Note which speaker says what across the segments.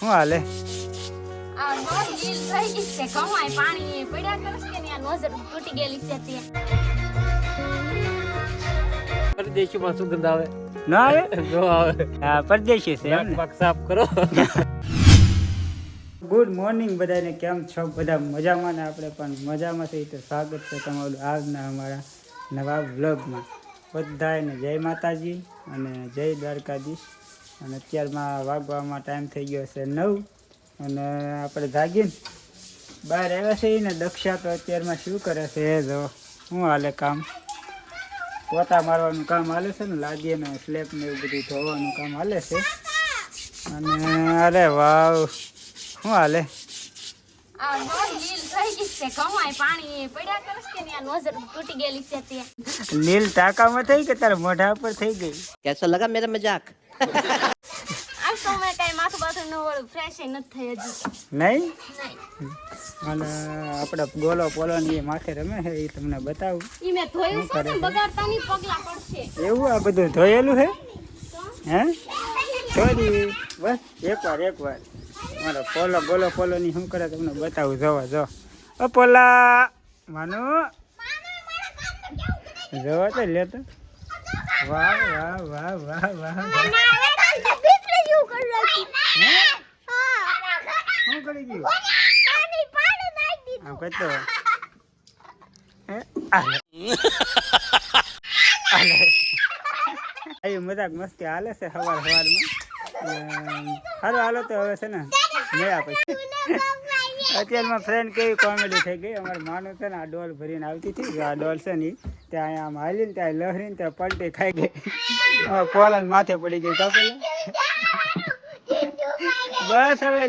Speaker 1: શું હાલે?
Speaker 2: પાણી પડ્યા નોઝર તૂટી ગયેલી છે તે.
Speaker 3: પરદેશીમાં સુગંધ આવે.
Speaker 1: ના આવે?
Speaker 3: જો આવે.
Speaker 1: હા પરદેશી છે એમ
Speaker 3: નાક સાફ કરો.
Speaker 1: ગુડ મોર્નિંગ બધાને કેમ છો? બધા મજામાં ને આપણે પણ મજામાં થઈ તો સ્વાગત છે તમારું આજના અમારા નવા વ્લોગમાં. બધાને જય માતાજી અને જય દ્વારકાધીશ. અને અત્યારમાં વાગવામાં ટાઈમ થઈ ગયો છે નવ. અને આપણે જાગીને બહાર આવ્યા છે ને દક્ષા તો અત્યારમાં શું કરે છે એ જો, શું હાલે કામ? પોતા મારવાનું કામ હાલે છે ને લાદીએ ને સ્લેબ ને એવું બધું ધોવાનું કામ હાલે છે. અને અરે વાવ, શું હાલે?
Speaker 2: નીલ ટાકા માં થઈ કે
Speaker 1: તારા મોઢા પર થઈ ગઈ?
Speaker 4: કેસો લગા મેરા મજાક?
Speaker 2: આમ તો
Speaker 1: ગોલો પોલો ની માથે રમે એ તમને બતાવું. એવું આ બધું ધોયેલું છે? હે? ધોઈ બસ એકવાર એકવાર. મારો પોલો ગોલો પોલો ની શું કરે તમને બતાવું. જોવા જો. ઓ પોલા માનો. જોવા તો લે તો. વાહ વાહ વાહ વાહ વાહ? શું કરી ગયું આમ. આલે. આવી મજાક મસ્તી હાલે છે સવાર સવારમાં સારું હાલો તો હવે છે ને મળ્યા પછી. અત્યારમાં ફ્રેન્ડ કેવી કોમેડી થઈ ગઈ? અમારે માનું છે ને, આ ડોલ ભરીને આવતી હતી. આ ડોલ છે ને, ત્યાં આમ હાલીને, ત્યાં લહરીને, ત્યાં પલટી ખાઈ ગઈ. પોલન માથે પડી ગઈ બસ હવે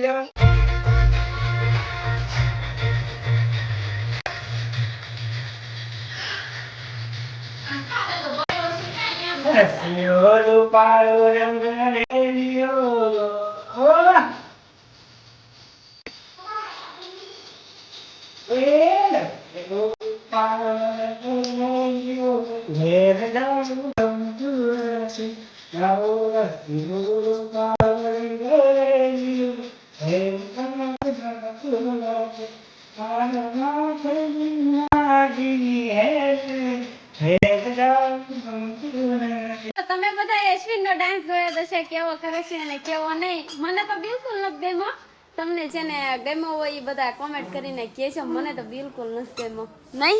Speaker 1: રસિયોલું પાળો રંગ
Speaker 2: તમે બધા અશ્વિન નો ડાન્સ જોયો હશે, કેવો કરે છે અને કેવો નહીં? મને તો બિલકુલ નથી ગમ્યો. તમને છે ને ગમ્યો હોય એ બધા કોમેન્ટ કરીને કહે છે મને તો બિલકુલ નથી ગમ્યો. નહીં?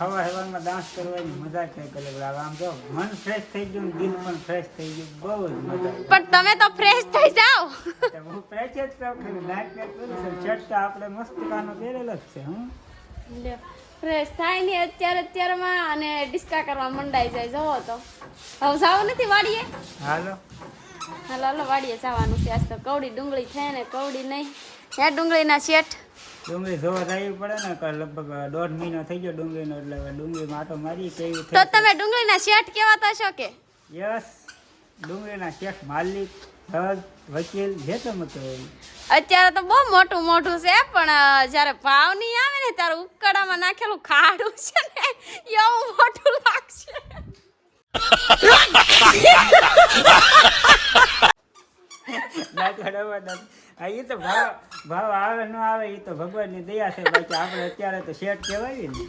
Speaker 1: હવા હવામાં ડાન્સ કરવાની મજા કઈ અલગ આમ જો મન ફ્રેશ થઈ ગયું દિલ પણ ફ્રેશ થઈ ગયું. બહુ જ મજા
Speaker 2: પણ તમે તો ફ્રેશ થઈ જાઓ.
Speaker 1: હું ફ્રેશ જ છું. ખાલી નાઈટ કરું છું તો આપણે મસ્ત કાનો પહેરેલો જ છે હું
Speaker 2: ફ્રેશ થાય નહીં. અત્યારે અત્યારમાં અને ડિસ્કા કરવા મંડાઈ જાય. જવો તો. હવે જાવ નથી વાડીએ?
Speaker 1: હાલો.
Speaker 2: હાલો હાલો વાડીએ જવાનું છે આજ તો કવડી ડુંગળી થાય ને કવડી નહીં. હે ડુંગળીના શેઠ?
Speaker 1: ડુંગળી જોવા જવી પડે ને કે લગભગ દોઢ મહિનો થઈ ગયો ડુંગળીનો એટલે ડુંગળીમાં આટો મારી કેવી
Speaker 2: તો તમે ડુંગળીના શેઠ કહેવાતા છો કે?
Speaker 1: યસ ડુંગળીના શેઠ માલિક જજ વકીલ જે તમે કહો
Speaker 2: અત્યારે તો બહુ મોટું મોટું છે પણ જ્યારે ભાવ નહીં આવે ને ત્યારે ઉકડામાં નાખેલું ખાડું છે ને એવું મોટું લાગશે.
Speaker 1: એ તો ભાવ ભાવ આવે ન આવે એ તો ભગવાનની દયા છે. બાકી આપણે અત્યારે તો શેઠ કહેવાય ને.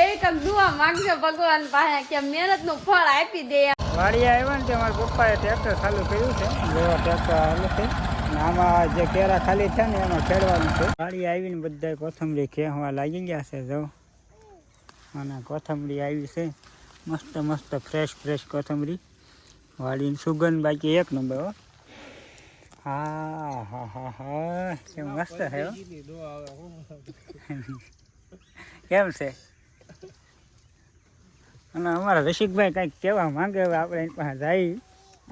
Speaker 2: એવી કંઈક દુઆ માંગજો ભગવાન પાસે કે મહેનતનું ફળ આપી દે.
Speaker 1: વાડી આવ્યા ને તે મારા પપ્પાએ ટ્રેક્ટર ચાલુ કર્યું છે. જેવા ટ્રેક્ટર હાલે છે. આમાં જે કેરા ખાલી છે ને એમાં ખેડવાનું છે. વાડી આવીને બધા કોથમરી ખેવા લાગી ગયા છે જો. અને કોથમરી આવી છે. મસ્ત મસ્ત ફ્રેશ ફ્રેશ કોથમરી. વાડીની સુગંધ બાકી એક નંબર હો. હા હા હા હા. કેમ મસ્ત છે હો. કેમ છે? અને અમારા રસિકભાઈ કંઈક કહેવા માંગે હવે આપણે એની પાસે જઈ.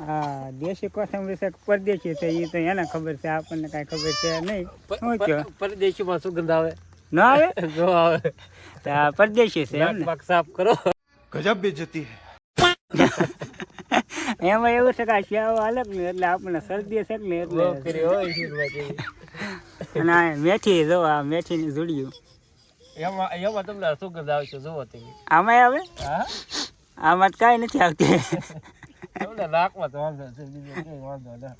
Speaker 1: આ દેશી કોથમરી છે કે પરદેશી છે એ તો એને ખબર છે આપણને કાંઈ ખબર છે નહીં. શું કહો?
Speaker 3: પરદેશીમાં સુગંધ આવે.
Speaker 1: ન આવે?
Speaker 3: જો આવે.
Speaker 1: તો આ પરદેશી છે
Speaker 3: નાક
Speaker 1: એમ ને
Speaker 3: બાક સાફ કરો.
Speaker 5: ગજબ બેજતી હે.
Speaker 1: એમાં એવું છે કે આ શિયાળો અલગ ને એટલે આપણને શરદી છે ને એટલે અને મેથી જો આ મેથી ની જોડ્યું
Speaker 3: એમાં એમાં તમને શું ગંધ આવશે જોવો તમે.
Speaker 1: આમાં આવે?
Speaker 3: હા?
Speaker 1: આમાં કઈ નથી આવતી.
Speaker 3: તમને નાકમાં તો વાંધો વાંધો ના.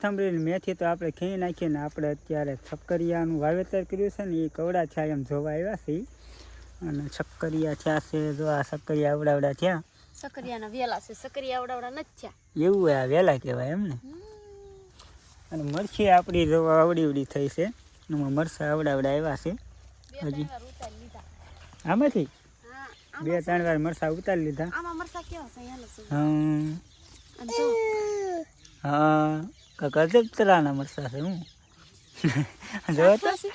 Speaker 1: કોથમરી મેથી તો આપણે ખીણી નાખીને આપણે અત્યારે છક્કરિયાનું વાવેતર કર્યું છે ને એ કવડા થયા એમ જોવા આવ્યા છે અને છક્કરિયા થયા છે જો આ છક્કરિયા આવડાવડા થયા.
Speaker 2: સકરિયાના વેલા છે સકરિયા આવડાવડા નથી થયા.
Speaker 1: એવું હોય આ વહેલા કહેવાય એમને. અને મરચી આપણી જો આવડી આવડી થઈ છે એમાં મરચાં આવડાવડા આવ્યા છે. હજી. આમાંથી? બે ત્રણ વાર મરચાં ઉતારી લીધા.
Speaker 2: આમાં કેવા છે અને જો.
Speaker 1: હા. કાંક તરાના મરચાં છે હું. જોયો તો.
Speaker 2: પાછી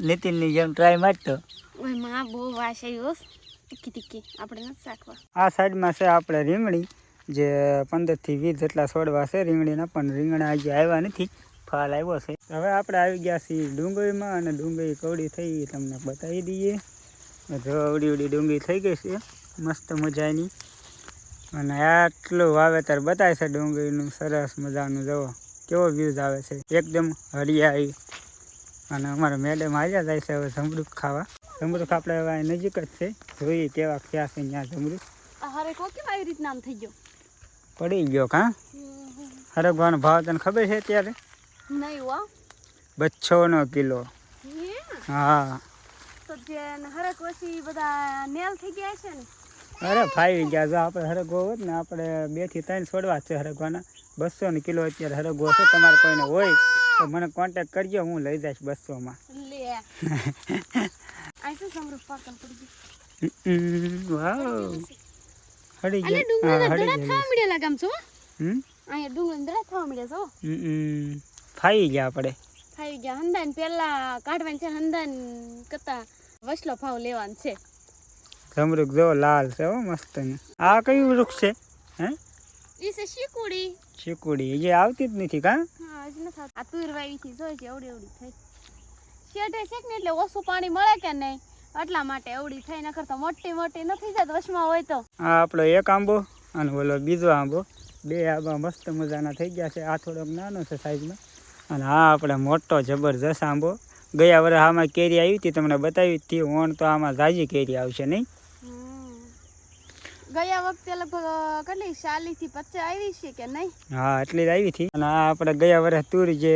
Speaker 1: નીતિનની જેમ ટ્રાય મારતો.
Speaker 2: માં બહુ વાસ આપણે નથી શાકવા
Speaker 1: આ સાઈડમાં છે આપણે રીંગણી જે પંદરથી વીસ જેટલા છોડવા છે રીંગણીના પણ રીંગણા હજી આવ્યા નથી. ફાલ આવ્યો છે. હવે આપણે આવી ગયા છીએ ડુંગળીમાં અને ડુંગળી કવડી થઈ તમને બતાવી દઈએ. જો અવડી અવડી ડુંગળી થઈ ગઈ છે. મસ્ત મજાની. અને આટલું વાવેતર બતાવે છે ડુંગળીનું સરસ મજાનું જુઓ. કેવો વ્યૂઝ આવે છે. એકદમ હરિયાળી. અને અમારા મેડમ આવ્યા જાય છે હવે જમરૂખ ખાવા. જમરૂખ આપણે હવે નજીક જ છે. જોઈએ કેવા ક્યાં છે ત્યાં જમરૂખ પડી ગયો કા? હરગવાનો ભાવ તને ખબર છે ત્યારે
Speaker 2: બચ્છો
Speaker 1: નો કિલો.
Speaker 2: હા? તો જે હરક વસી બધા નેલ થઈ ગયા છે ને
Speaker 1: અરે ફાવી ગયા જો આપણે હરગવો હોત ને આપણે બેથી ત્રણ છોડવા છે હરગવાના. બસો ને કિલો અત્યારે હરગવો છે તમારે કોઈને હોય તો મને કોન્ટેક કરજો હું લઈ જઈશ બસોમાં
Speaker 2: માં. પડી ગયું.
Speaker 1: ફાવી ગયા આપણે.
Speaker 2: ખાઈ ગયા. હંદાન પેલા કાઢવાની છે હંદાન કરતા વસલો ભાવ લેવાનો છે.
Speaker 1: જમરૂખ જો લાલ છે હો મસ્ત આ કયું વૃક્ષ છે? હે?
Speaker 2: ઈ છે શીકુડી.
Speaker 1: ચીકુડી જે આવતી જ નથી કા?
Speaker 2: હા હજી નથી આ તુર વાવી થી જોઈ છે એવડી એવડી થઈ. શેઠે છે ને એટલે ઓછું પાણી મળે કે નહીં? એટલા માટે એવડી થઈ નકર તો મોટી મોટી નથી જાત વચમાં હોય તો.
Speaker 1: આ આપણો એક આંબો અને ઓલો બીજો આંબો. બે આંબા મસ્ત મજાના થઈ ગયા છે. આ થોડોક નાનો છે સાઈઝમાં અને આ આપણે મોટો જબરજસ્ત આંબો. ગયા વર્ષે આમાં કેરી આવી હતી તમને બતાવી હતી. ઓણ તો આમાં ઝાજી કેરી આવશે નહીં?
Speaker 2: ગયા વખતે લગભગ કેટલી? ચાલીસથી પચાસ આવી છે કે નહીં?
Speaker 1: હા એટલી જ આવી હતી. અને આ આપણે ગયા વર્ષ તુર જે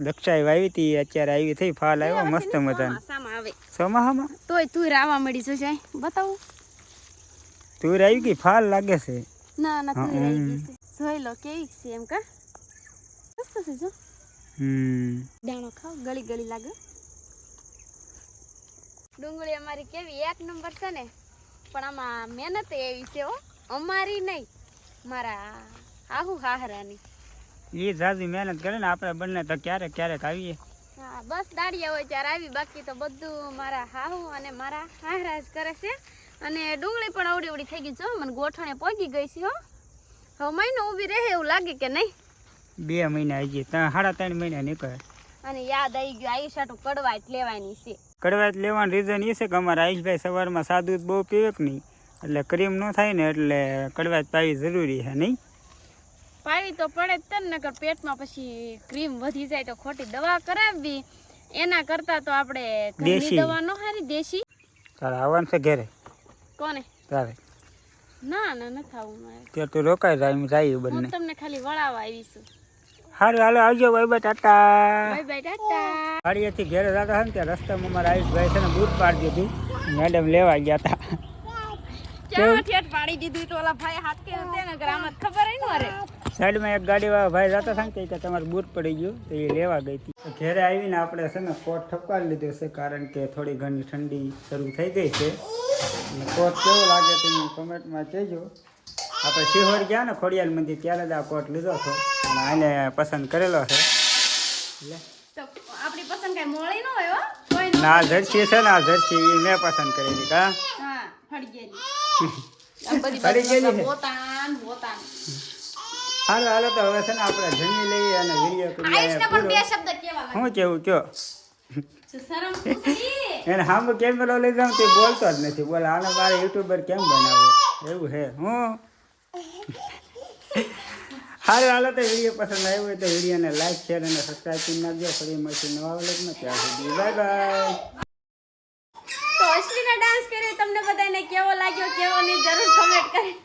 Speaker 1: દક્ષાઈ વાવી હતી અત્યારે આવી થઈ ફાલ આવ્યો મસ્ત મજાનો.
Speaker 2: સામા તોય તુર આવવા મળી જશે બતાવું.
Speaker 1: તુર આવી ગઈ ફાલ લાગે છે.
Speaker 2: ના ના તુર આવી ગઈ છે. જોઈ લો કેવી છે એમ કા? મસ્ત છે જો.
Speaker 1: હમ.
Speaker 2: દાણો ખાવ ગળી ગળી લાગે. ડુંગળી અમારી કેવી? એક નંબર છે ને? પણ આમાં મહેનત એવી છે હો. અમારી નહીં મારા આહુ હાહરાની.
Speaker 1: એ જાજી મહેનત કરે ને આપણે બંને તો ક્યારેક ક્યારેક આવીએ.
Speaker 2: હા બસ દાડિયા હોય ત્યારે આવી બાકી તો બધું મારા હાહુ અને મારા હાહરા જ કરે છે. અને ડુંગળી પણ અવડી અવડી થઈ ગઈ છે મને ગોઠણે પોગી ગઈ છે હો. હવે મહિનો ઊભી રહે એવું લાગે કે નહીં?
Speaker 1: બે મહિના આવી ત્રણ સાડા ત્રણ મહિના નીકળે.
Speaker 2: અને યાદ આવી ગયું આઈ સાટું કડવા જ લેવાની છે.
Speaker 1: કડવાટ લેવાનું રીઝન એ છે કે અમારા આયુષભાઈ સવારમાં સાદું બહુ પીવે કે નહીં? એટલે ક્રીમ ન થાય ને એટલે કડવાટ પાવી જરૂરી છે નહીં?
Speaker 2: પાવી તો પડે જ તે ને નકર પેટમાં પછી ક્રીમ વધી જાય તો ખોટી દવા કરાવવી. એના કરતા તો આપણે
Speaker 1: દેશી.
Speaker 2: દવા નો હારી દેશી.
Speaker 1: તારે આવવાનું છે ઘરે?
Speaker 2: કોને?
Speaker 1: તારે?
Speaker 2: ના ના નથી આવું મારે.
Speaker 1: ત્યાં તું રોકાઈ જાય જાય
Speaker 2: હું
Speaker 1: બંને.
Speaker 2: તમને ખાલી વળાવવા આવીશું.
Speaker 1: સારું હાલો આવજો
Speaker 2: બાય બાય ટાટા.
Speaker 1: ગાડીએથી ઘરે જતા હતા ને ત્યાં રસ્તામાં મારા આયુષભાઈ છે ને બૂટ પાડી દીધું. મેડમ લેવા ગયા હતા સાઈડમાં એક ગાડીવાળા ભાઈ જતા હતા ને કે તમારું બૂટ પડી ગયું તો એ લેવા ગઈ હતી. ઘરે આવીને આપણે છે ને કોટ ઠપકાવી લીધો છે કારણ કે થોડી ઘણી ઠંડી શરૂ થઈ ગઈ છે. અને કોટ કેવો લાગે તમે કોમેન્ટમાં કહેજો. આપણે સિહોર ગયા ને ખોડિયાલ મંદિર ત્યારે જ આ કોટ લીધો હતો. અને આને પસંદ કરેલો છે. ના
Speaker 2: તો આપણી પસંદ કઈ મોળી ન હોય હો. કોઈ
Speaker 1: જર્સી છે ને આ જર્સી એ મેં પસંદ કરેલી. કા?
Speaker 2: હા? બોતાન બોતાન.
Speaker 1: હાલો હાલો તો હવે છે ને આપણે જમી લઈએ અને વીડિયો કરીએ.
Speaker 2: પણ
Speaker 1: શું કેવું કયો? એને સામે કેમેરો લઈ જાઉં તે બોલતો જ નથી. બોલે આને મારે યુટ્યુબર કેમ બનાવો એવું છે. હું? હારે હાલો તો વીડિયો પસંદ આવ્યો હોય તો વિડીયોને લાઈક શેર અને સબસ્ક્રાઈબ કરી નાખજો. ફરી મળશે નવા વ્લોગમાં. ત્યાં સુધી બાય બાય
Speaker 2: તો અશ્વિના ડાન્સ કર્યો તમને બધાને કેવો લાગ્યો, કેવો નહીં, જરૂર કમેન્ટ કરી.